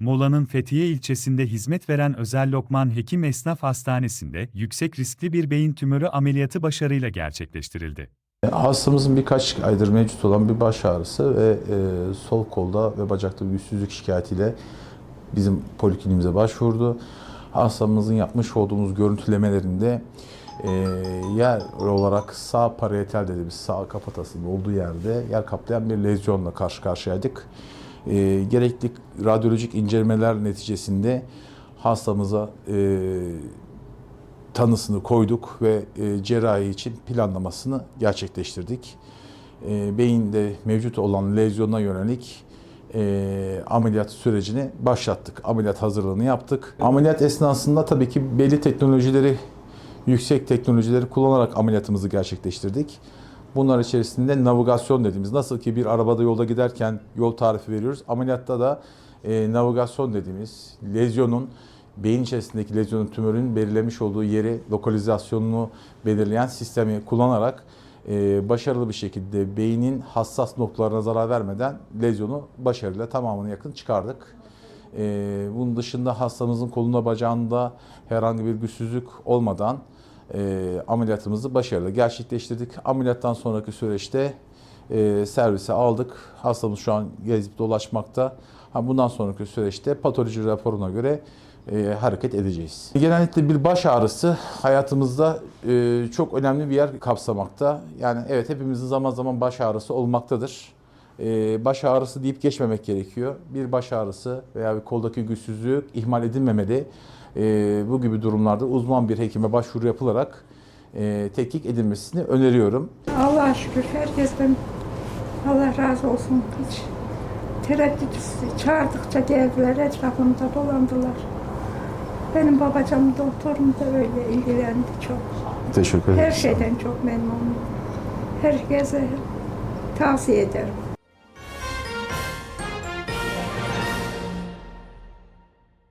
Muğla'nın Fethiye ilçesinde hizmet veren Özel Lokman Hekim Esnaf Hastanesi'nde yüksek riskli bir beyin tümörü ameliyatı başarıyla gerçekleştirildi. Hastamızın birkaç aydır mevcut olan bir baş ağrısı ve e, sol kolda ve bacakta bir güçsüzlük şikayetiyle bizim polikliniğimize başvurdu. Hastamızın yapmış olduğumuz görüntülemelerinde e, yer olarak sağ parietal dediğimiz sağ kafatasının olduğu yerde yer kaplayan bir lezyonla karşı karşıyaydık. E, gerekli radyolojik incelemeler neticesinde hastamıza e, tanısını koyduk ve e, cerrahi için planlamasını gerçekleştirdik. E, beyinde mevcut olan lezyona yönelik e, ameliyat sürecini başlattık. Ameliyat hazırlığını yaptık. Ameliyat esnasında tabii ki belli teknolojileri, yüksek teknolojileri kullanarak ameliyatımızı gerçekleştirdik. Bunlar içerisinde navigasyon dediğimiz, nasıl ki bir arabada yolda giderken yol tarifi veriyoruz, ameliyatta da e, navigasyon dediğimiz lezyonun beyin içerisindeki lezyonun tümörün belirlemiş olduğu yeri, lokalizasyonunu belirleyen sistemi kullanarak e, başarılı bir şekilde beynin hassas noktalarına zarar vermeden lezyonu başarıyla tamamına yakın çıkardık. E, bunun dışında hastamızın kolunda bacağında herhangi bir güçsüzlük olmadan e, ameliyatımızı başarıyla gerçekleştirdik. Ameliyattan sonraki süreçte e, servise aldık. Hastamız şu an gezip dolaşmakta. Ha, bundan sonraki süreçte patoloji raporuna göre e, hareket edeceğiz. Genellikle bir baş ağrısı hayatımızda e, çok önemli bir yer kapsamakta. Yani evet hepimizin zaman zaman baş ağrısı olmaktadır. E, baş ağrısı deyip geçmemek gerekiyor. Bir baş ağrısı veya bir koldaki güçsüzlük ihmal edilmemeli. E, bu gibi durumlarda uzman bir hekime başvuru yapılarak e, tetkik edilmesini öneriyorum. Allah'a şükür herkesten Allah razı olsun. Hiç tereddütsüz çağırdıkça geldiler, etrafımda dolandılar. Benim babacığım doktorum da öyle ilgilendi çok. Teşekkür Her şeyden çok memnunum. Herkese tavsiye ederim.